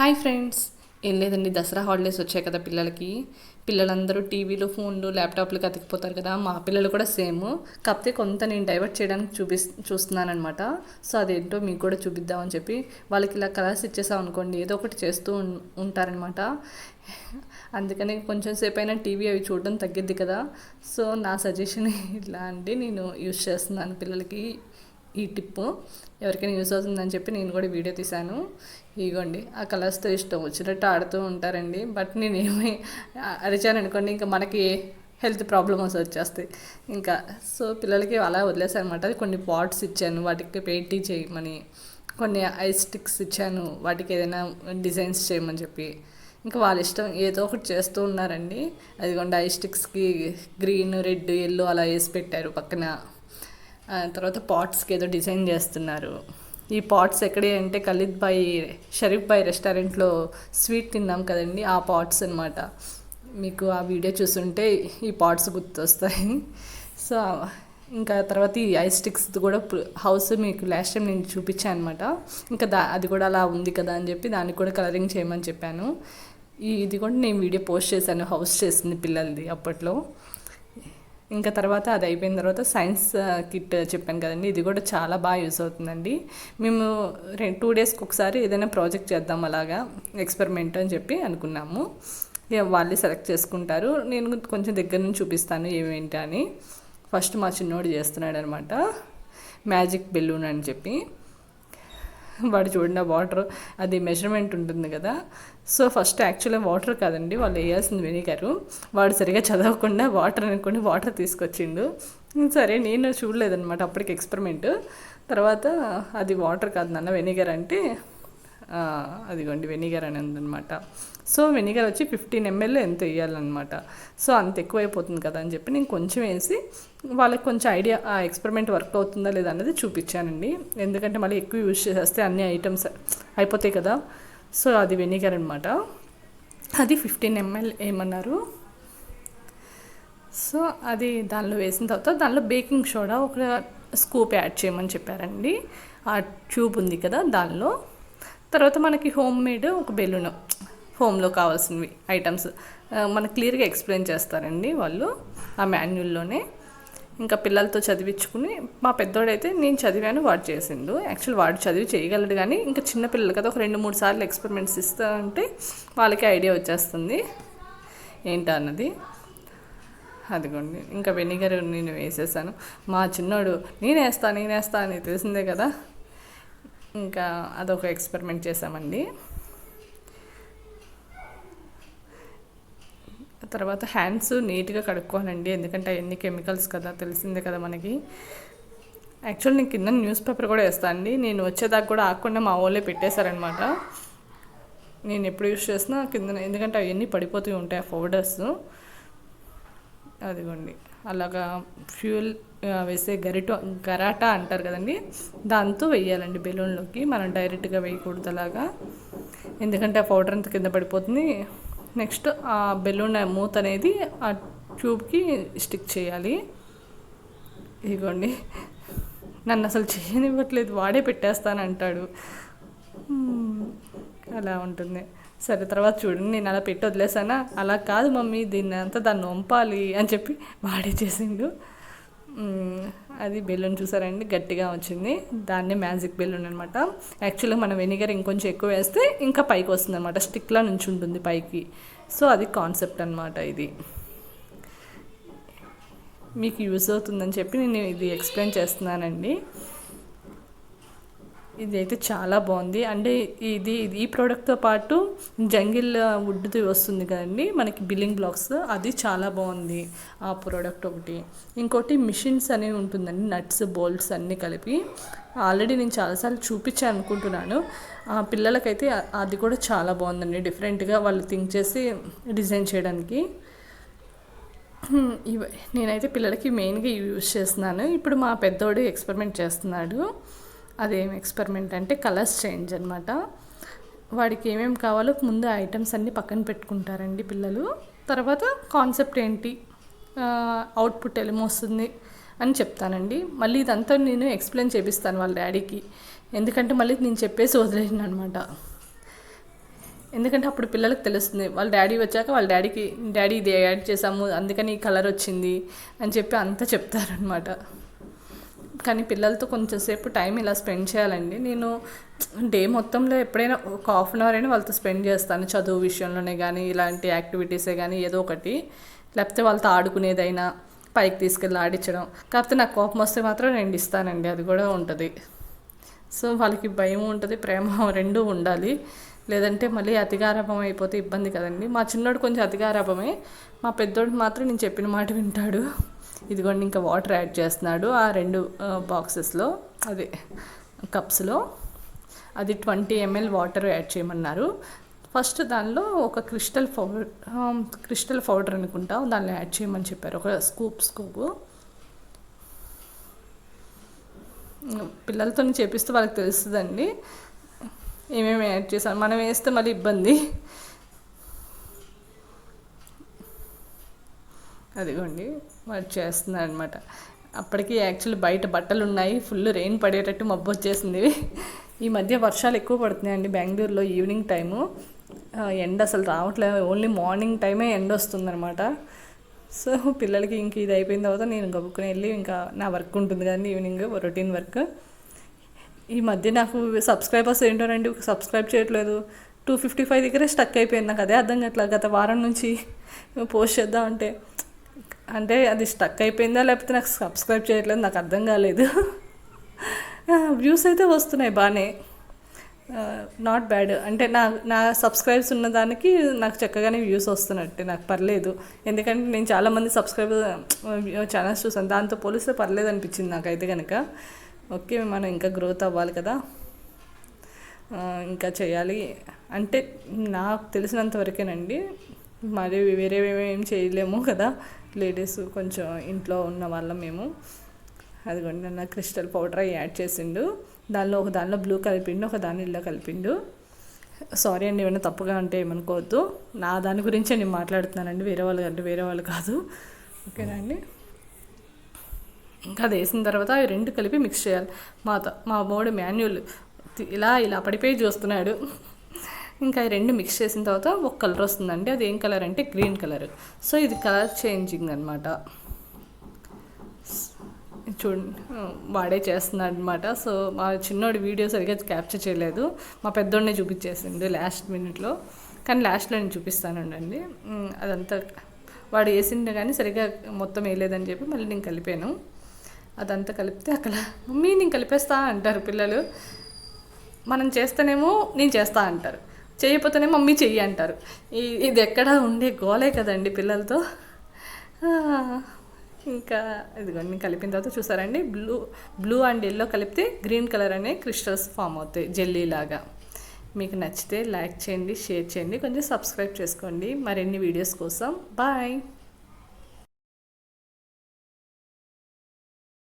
Hi friends. ఏం లేదండి Dasara holidays వచ్చాయి కదా పిల్లలకి. పిల్లలందరూ టీవీలు ఫోన్లు ల్యాప్టాప్లు అతికిపోతారు కదా. మా పిల్లలు కూడా సేమ్. కాకపోతే కొంత నేను డైవర్ట్ చేయడానికి చూపి చూస్తున్నాను అనమాట సో అదేంటో మీకు కూడా చూపిద్దామని చెప్పి వాళ్ళకి ఇలా కలర్స్ ఇచ్చేసాం అనుకోండి ఏదో ఒకటి చేస్తూ ఉం- ఉంటారనమాట అందుకని కొంచెం సేపు అయినా టీవీ అవి చూడడం తగ్గిద్ది కదా. సో నా సజెషన్ ఇట్లా అండి. నేను యూస్ చేస్తున్నాను పిల్లలకి ఈ టిప్పు. ఎవరికైనా యూస్ అవుతుందని చెప్పి నేను కూడా వీడియో తీశాను. ఇగోండి ఆ కలర్స్తో ఇష్టం వచ్చినట్టు ఆడుతూ ఉంటారండి. బట్ నేనేమి అరిచాననుకోండి ఇంకా మనకి హెల్త్ ప్రాబ్లమ్స్ వచ్చేస్తాయి. ఇంకా సో పిల్లలకి అలా వదిలేసాను అనమాట కొన్ని పాట్స్ ఇచ్చాను వాటికి పెయింటింగ్ చేయమని కొన్ని ఐస్ స్టిక్స్ ఇచ్చాను వాటికి ఏదైనా డిజైన్స్ చేయమని చెప్పి. ఇంకా వాళ్ళ ఇష్టం ఏదో ఒకటి చేస్తూ ఉన్నారండి. అదిగోండి ఐస్ స్టిక్స్కి గ్రీన్ రెడ్ ఎల్లో అలా వేసి పెట్టారు పక్కన. తర్వాత పాట్స్కి ఏదో డిజైన్ చేస్తున్నారు. ఈ పాట్స్ ఎక్కడే అంటే ఖలీద్ బాయ్ షరీఫ్ బాయ్ రెస్టారెంట్లో స్వీట్ తిన్నాం కదండి ఆ పాట్స్ అనమాట మీకు ఆ వీడియో చూస్తుంటే ఈ పాట్స్ గుర్తొస్తాయి. సో ఇంకా తర్వాత ఈ ఐస్ స్టిక్స్ కూడా హౌస్ మీకు లాస్ట్ టైం నేను చూపించాను అనమాట ఇంకా దా అది కూడా అలా ఉంది కదా అని చెప్పి దానికి కూడా కలరింగ్ చేయమని చెప్పాను. ఈ ఇది కూడా నేను వీడియో పోస్ట్ చేశాను హౌస్ చేసింది పిల్లలది అప్పట్లో. ఇంకా తర్వాత అది అయిపోయిన తర్వాత సైన్స్ కిట్ చెప్పాను కదండి ఇది కూడా చాలా బాగా యూస్ అవుతుందండి. మేము రెండు టూ డేస్కి ఒకసారి ఏదైనా ప్రాజెక్ట్ చేద్దాం అలాగా ఎక్స్పెరిమెంట్ అని చెప్పి అనుకున్నాము. ఇక వాళ్ళే సెలెక్ట్ చేసుకుంటారు. నేను కొంచెం దగ్గర నుంచి చూపిస్తాను ఏమేంటి అని. ఫస్ట్ మా చిన్నోడు చేస్తున్నాడు అనమాట మ్యాజిక్ బెలూన్ అని చెప్పి. వాడు చూడండి వాటర్ అది మెజర్మెంట్ ఉంటుంది కదా. సో ఫస్ట్ యాక్చువల్గా వాటర్ కాదండి వాళ్ళు వేయాల్సింది వెనిగరు. వాడు సరిగా చదవకుండా వాటర్ అనుకుని వాటర్ తీసుకొచ్చిండు. సరే నేను చూడలేదన్నమాట అప్పటికి ఎక్స్పెరిమెంట్ తర్వాత అది వాటర్ కాదు నాన్న వెనిగర్ అంటే అదిగోండి వెనిగర్ అని ఉందన్నమాట సో వెనిగర్ వచ్చి ఫిఫ్టీన్ ఎంఎల్ ఎంత వేయాలన్నమాట సో అంత ఎక్కువ అయిపోతుంది కదా అని చెప్పి నేను కొంచెం వేసి వాళ్ళకి కొంచెం ఐడియా ఆ ఎక్స్పెరిమెంట్ వర్క్ అవుతుందా లేదా అన్నది చూపించానండి. ఎందుకంటే మళ్ళీ ఎక్కువ యూజ్ చేసేస్తే అన్ని ఐటమ్స్ అయిపోతాయి కదా. సో అది వెనిగర్ అనమాట అది ఫిఫ్టీన్ ఎంఎల్ ఏమన్నారు? సో అది దానిలో వేసిన తర్వాత దానిలో బేకింగ్ సోడా ఒక స్కూప్ యాడ్ చేయమని చెప్పారండి. ఆ ట్యూబ్ ఉంది కదా దానిలో. తర్వాత మనకి హోమ్ మేడ్ ఒక బెలూన్ హోమ్లో కావాల్సినవి ఐటమ్స్. మనకు క్లియర్గా ఎక్స్ప్లెయిన్ చేస్తారండి వాళ్ళు ఆ మాన్యుల్లోనే ఇంకా పిల్లలతో చదివించుకుని మా పెద్దోడైతే నేను చదివాను వాడు చేసిండు. యాక్చువల్ వాడు చదివి చేయగలడు కానీ ఇంకా చిన్న పిల్లలు కదా ఒక రెండు మూడు సార్లు ఎక్స్పెరిమెంట్స్ ఇస్తా ఉంటే వాళ్ళకి ఐడియా వచ్చేస్తుంది. ఏంటా అన్నది? అదిగోండి ఇంకా వెనిగర్ నేను వేసేసాను. మా చిన్నోడు నేను వేస్తా నేను వేస్తా అని తెలిసిందే కదా. ఇంకా అదొక ఎక్స్పెరిమెంట్ చేసామండి తర్వాత హ్యాండ్స్ నీట్గా కడుక్కోవాలండి ఎందుకంటే అవన్నీ కెమికల్స్ కదా తెలిసిందే కదా మనకి. యాక్చువల్ నేను కింద న్యూస్ పేపర్ కూడా వేస్తాను అండి. నేను వచ్చేదాకా కూడా ఆకుండా మా వాళ్ళే పెట్టేశారనమాట. నేను ఎప్పుడు యూస్ చేసినా కింద ఎందుకంటే అవన్నీ పడిపోతూ ఉంటాయి ఆ పౌడర్స్ అదిగోండి. అలాగా ఫ్యూల్ వేసే గరిట గరాట అంటారు కదండి దాంతో వేయాలండి బెలూన్లోకి. మనం డైరెక్ట్గా వేయకూడదు అలాగా ఎందుకంటే ఆ పౌడర్ అంత కింద పడిపోతుంది. నెక్స్ట్ ఆ బెలూన్ మూత అనేది ఆ ట్యూబ్కి స్టిక్ చేయాలి. ఇదిగోండి. నన్ను అసలు చేయనివ్వట్లేదు వాడే పెట్టేస్తానంటాడు. అలా ఉంటుంది. సరే తర్వాత చూడండి నేను అలా పెట్టి వదిలేసానా? అలా కాదు మమ్మీ దీన్ని అంతా దాన్ని వంపాలి అని చెప్పి వాడే చేసిండు. అది బెలూన్ చూసారండి గట్టిగా వచ్చింది. దాన్నే మ్యాజిక్ బెలూన్ అనమాట యాక్చువల్గా మనం వెనిగర్ ఇంకొంచెం ఎక్కువ వేస్తే ఇంకా పైకి వస్తుంది అనమాట స్టిక్లా నుంచి ఉంటుంది పైకి. సో అది కాన్సెప్ట్ అనమాట ఇది. మీకు యూజ్ అవుతుందని చెప్పి నేను ఇది ఎక్స్ప్లెయిన్ చేస్తున్నానండి. ఇది అయితే చాలా బాగుంది. అంటే ఇది ఇది ఈ ప్రోడక్ట్తో పాటు జంగిల్ వుడ్ది వస్తుంది కదండి మనకి బిల్లింగ్ బ్లాక్స్. అది చాలా బాగుంది ఆ ప్రోడక్ట్ ఒకటి. ఇంకోటి మిషన్స్ అనేవి ఉంటుందండి నట్స్ బోల్ట్స్ అన్నీ కలిపి. ఆల్రెడీ నేను చాలాసార్లు చూపించాను అనుకుంటున్నాను. ఆ పిల్లలకైతే అది కూడా చాలా బాగుందండి డిఫరెంట్గా వాళ్ళు థింక్ చేసి డిజైన్ చేయడానికి. ఇవి నేనైతే పిల్లలకి మెయిన్గా ఇవి యూజ్ చేస్తున్నాను. ఇప్పుడు మా పెద్దోడు ఎక్స్పెరిమెంట్ చేస్తున్నాడు. అదేం ఎక్స్పెరిమెంట్ అంటే కలర్స్ చేంజ్ అనమాట వాడికి ఏమేమి కావాలో ముందు ఐటమ్స్ అన్నీ పక్కన పెట్టుకుంటారండి పిల్లలు. తర్వాత కాన్సెప్ట్ ఏంటి? అవుట్పుట్ ఏమొస్తుంది అని చెప్తానండి. మళ్ళీ ఇదంతా నేను ఎక్స్ప్లెయిన్ చేపిస్తాను వాళ్ళ డాడీకి ఎందుకంటే మళ్ళీ నేను చెప్పేసి వదిలేను అనమాట ఎందుకంటే అప్పుడు పిల్లలకు తెలుస్తుంది వాళ్ళ డాడీ వచ్చాక వాళ్ళ డాడీకి డాడీ ఇది యాడ్ చేసాము అందుకని ఈ కలర్ వచ్చింది అని చెప్పి అంతా చెప్తారనమాట కానీ పిల్లలతో కొంచెంసేపు టైం ఇలా స్పెండ్ చేయాలండి. నేను డే మొత్తంలో ఎప్పుడైనా ఒక హాఫ్ అన్ అవర్ అయినా వాళ్ళతో స్పెండ్ చేస్తాను. చదువు విషయంలోనే కానీ ఇలాంటి యాక్టివిటీసే కానీ ఏదో ఒకటి. లేకపోతే వాళ్ళతో ఆడుకునేదైనా పైకి తీసుకెళ్ళి ఆడించడం. కాకపోతే నాకు కోపం వస్తే మాత్రం రెండు ఇస్తానండి. అది కూడా ఉంటుంది. సో వాళ్ళకి భయం ఉంటుంది ప్రేమ రెండూ ఉండాలి. లేదంటే మళ్ళీ అతిగారాభం అయిపోతే ఇబ్బంది కదండి. మా చిన్నోడు కొంచెం అతిగారాభమే మా పెద్దోడు మాత్రం నేను చెప్పిన మాట వింటాడు. ఇదిగోండి ఇంకా వాటర్ యాడ్ చేస్తున్నాడు. ఆ రెండు బాక్సెస్లో అదే కప్స్లో. అది ట్వంటీ ఎంఎల్ వాటర్ యాడ్ చేయమన్నారు. ఫస్ట్ దానిలో ఒక క్రిస్టల్ పౌడర్ క్రిస్టల్ పౌడర్ అనుకుంటా దానిలో యాడ్ చేయమని చెప్పారు. ఒక స్కూప్ స్కూప్. పిల్లలతో చేపిస్తే వాళ్ళకి తెలుస్తుందండి. ఏమేమి యాడ్ చేసాను మనం వేస్తే మళ్ళీ ఇబ్బంది. అదిగోండి వాడు చేస్తున్నాడు అనమాట అప్పటికి యాక్చువల్లీ బయట బట్టలు ఉన్నాయి ఫుల్ రెయిన్ పడేటట్టు మబ్బు వచ్చేసింది. ఈ మధ్య వర్షాలు ఎక్కువ పడుతున్నాయండి బెంగళూరులో ఈవినింగ్ టైము. ఎండ అసలు రావట్లేదు ఓన్లీ మార్నింగ్ టైమే ఎండ వస్తుందన్నమాట సో పిల్లలకి ఇంక ఇది అయిపోయిన తర్వాత నేను గబుక్కుని వెళ్ళి ఇంకా నా వర్క్ ఉంటుంది కానీ ఈవినింగ్ రొటీన్ వర్క్. ఈ మధ్య నాకు సబ్స్క్రైబర్స్ ఏంటోనండి సబ్స్క్రైబ్ చేయట్లేదు. టూ ఫిఫ్టీ ఫైవ్ దగ్గరే స్టక్ అయిపోయింది నాకు అదే అర్థం కావట్లేదు. గత వారం నుంచి పోస్ట్ చేద్దాం అంటే అంటే అది స్టక్ అయిపోయిందా లేకపోతే నాకు సబ్స్క్రైబ్ చేయట్లేదు? నాకు అర్థం కాలేదు. వ్యూస్ అయితే వస్తున్నాయి బాగానే నాట్ బ్యాడ్ అంటే నా నా సబ్స్క్రైబ్స్ ఉన్న దానికి నాకు చక్కగానే వ్యూస్ వస్తున్నట్టే. నాకు పర్లేదు. ఎందుకంటే నేను చాలామంది సబ్స్క్రైబ్ ఛానల్స్ చూసాను. దాంతో పోలిస్తే పర్లేదు అనిపించింది నాకైతే కనుక ఓకే మనం ఇంకా గ్రోత్ అవ్వాలి కదా. ఇంకా చేయాలి. అంటే నాకు తెలిసినంత వరకేనండి. మరి వేరే ఏం చేయలేము కదా. లేడీస్ కొంచెం ఇంట్లో ఉన్న వాళ్ళం మేము. అదిగోండి నన్న క్రిస్టల్ పౌడర్ యాడ్ చేసిండు. దానిలో ఒక దానిలో బ్లూ కలిపిండు ఒక దానిలో కలిపిండు. సారీ అండి ఏమైనా తప్పుగా అంటే ఏమనుకోవద్దు. నా దాని గురించే నేను మాట్లాడుతున్నానండి వేరే వాళ్ళు అంటే వేరే వాళ్ళు కాదు. ఓకేనా అండి? ఇంకా అది వేసిన తర్వాత అవి రెండు కలిపి మిక్స్ చేయాలి. మా మా మోడు మాన్యువల్ ఇలా ఇలా పడిపోయి చూస్తున్నాడు. ఇంకా ఈ రెండు మిక్స్ చేసిన తర్వాత ఒక కలర్ వస్తుందండి. అది ఏం కలర్ అంటే గ్రీన్ కలర్ సో ఇది కలర్ చేంజింగ్ అనమాట చూడండి వాడే చేస్తున్నాడు అనమాట సో మా చిన్నోడి వీడియో సరిగ్గా క్యాప్చర్ చేయలేదు. మా పెద్దోడినే చూపించేసింది లాస్ట్ మినిట్లో కానీ లాస్ట్లో నేను చూపిస్తానండి అదంతా వాడు వేసిండే కానీ సరిగ్గా మొత్తం వేయలేదని చెప్పి మళ్ళీ నేను కలిపాను. అదంతా కలిపితే అక్కడ మమ్మీ నేను కలిపేస్తా అంటారు పిల్లలు. మనం చేస్తేనేమో నేను చేస్తా అంటారు. చేయకపోతేనే మమ్మీ చెయ్యి అంటారు. ఇది ఎక్కడ ఉండే గోలే కదండి పిల్లలతో. ఇంకా ఇదిగోండి కలిపిన తర్వాత చూసారండి బ్లూ బ్లూ అండ్ ఎల్లో కలిపితే గ్రీన్ కలర్ అనే క్రిస్టల్స్ ఫామ్ అవుతాయి జెల్లీ లాగా. మీకు నచ్చితే లైక్ చేయండి షేర్ చేయండి కొంచెం సబ్స్క్రైబ్ చేసుకోండి. మరిన్ని వీడియోస్ కోసం బాయ్.